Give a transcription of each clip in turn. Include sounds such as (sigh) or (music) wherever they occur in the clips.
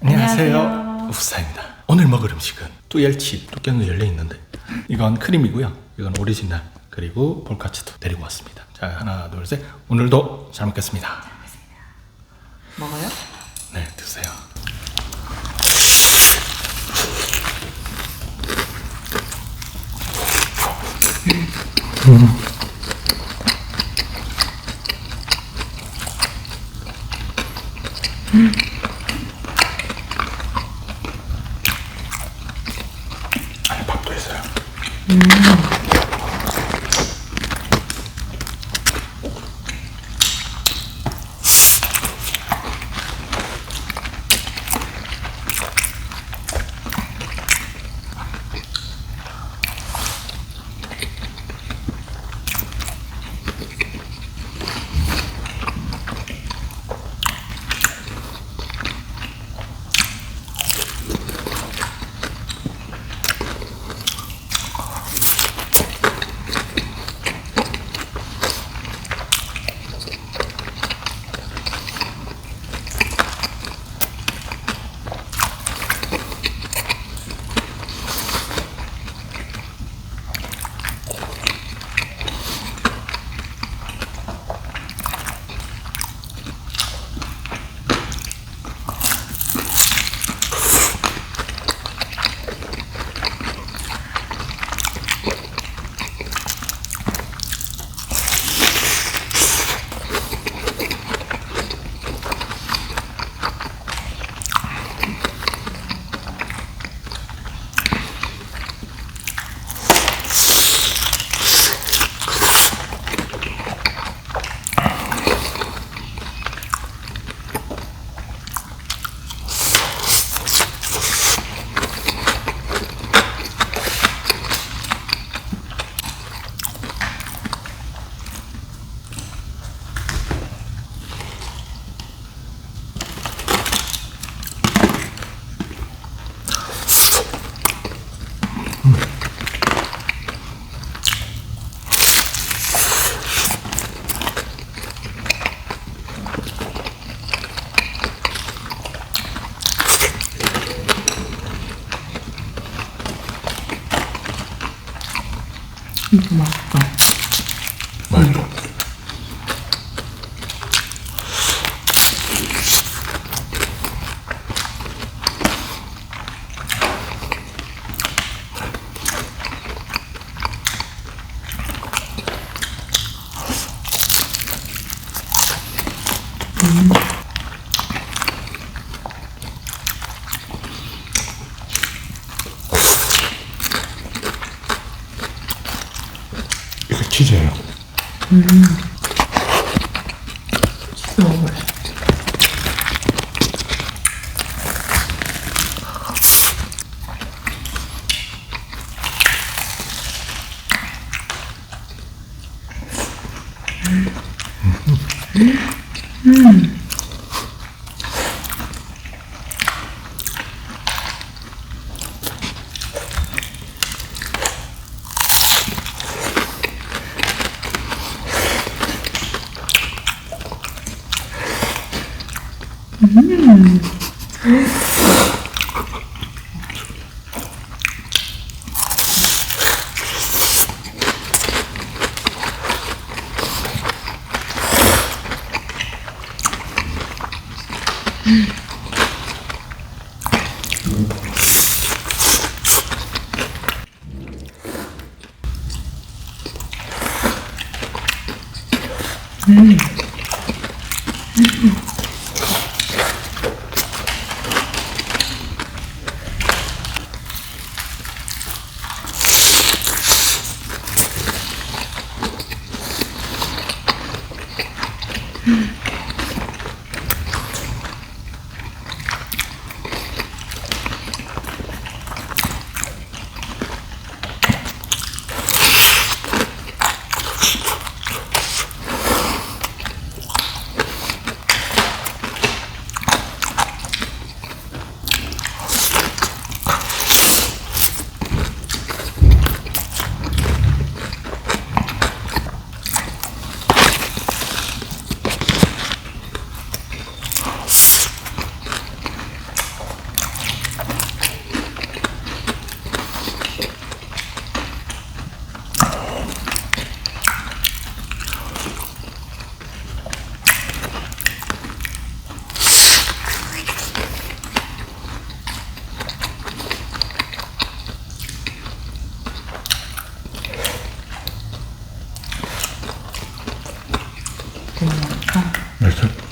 안녕하세요. 우사입니다. 오늘 먹을 음식은 뚜열치 뚜껑이 열려 있는데 이건 크림이고요. 이건 오리지널 그리고 볼카츠도 데리고 왔습니다. 자 하나 둘 셋. 오늘도 잘 먹겠습니다. 먹어요? 네 드세요. 안 Mm-hmm. (laughs) 치즈예요. 음. 어. 음. 음. 음. 음.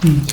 지지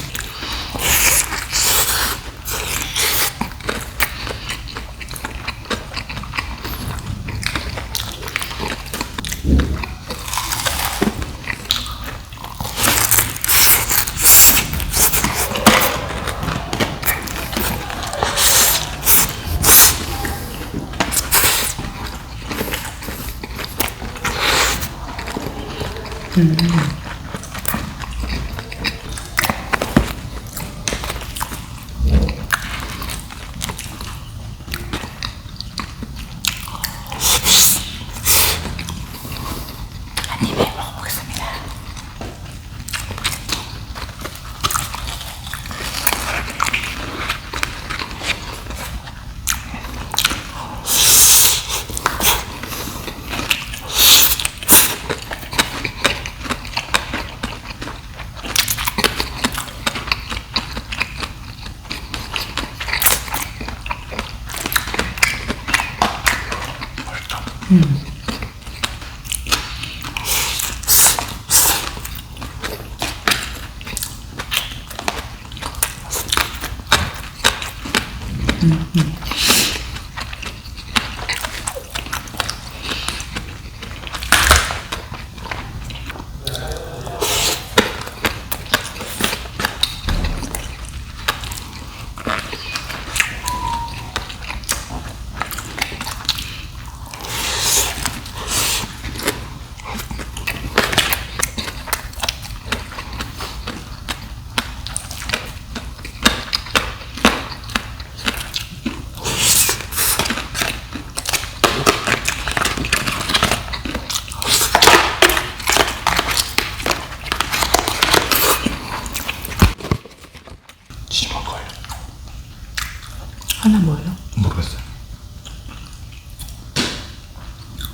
Mm.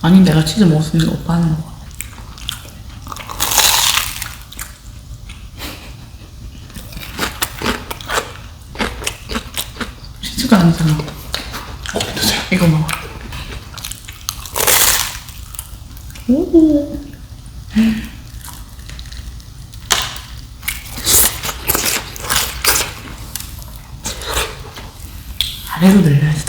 아니 내가 치즈 먹었으니까 오빠 하는 거. 치즈가 아니잖아. 고기 드세요. 이거 먹어. 오. 아래로 늘려야지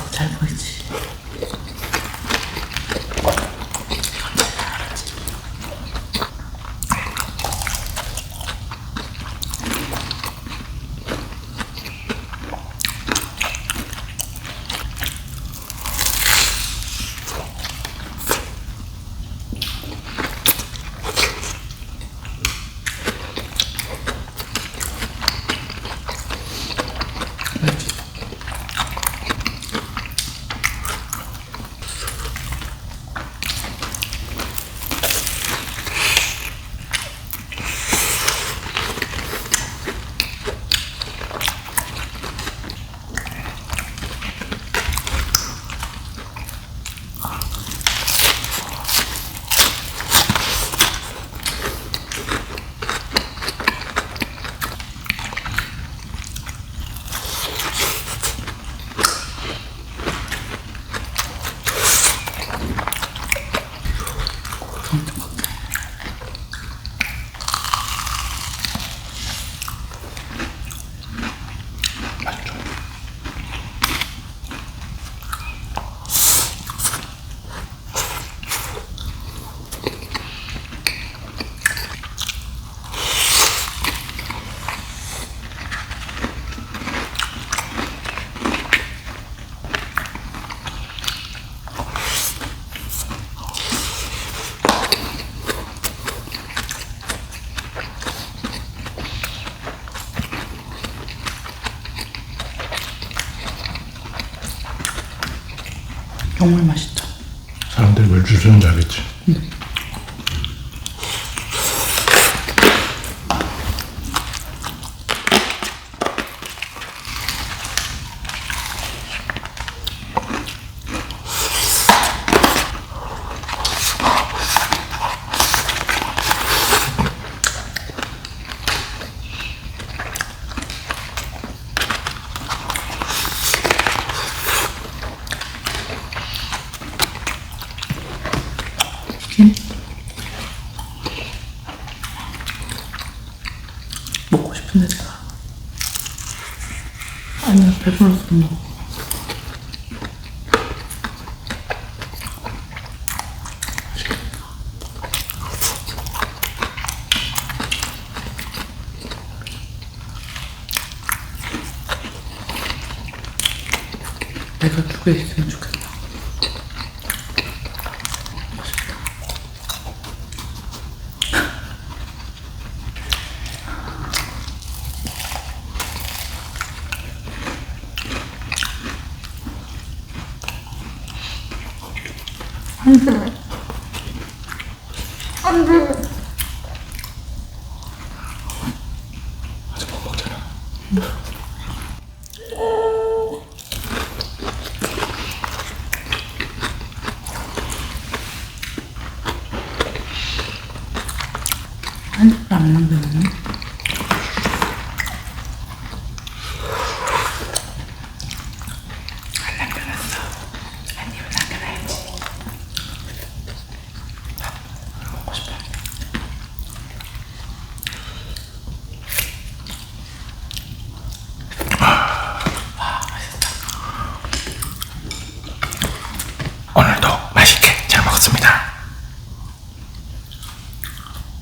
정말 맛있죠. 사람들이 뭘 주시는지 알겠지? 먹 근데 제가 아니야 배불러서 먹어. 내가 두 개 있으면 좋겠다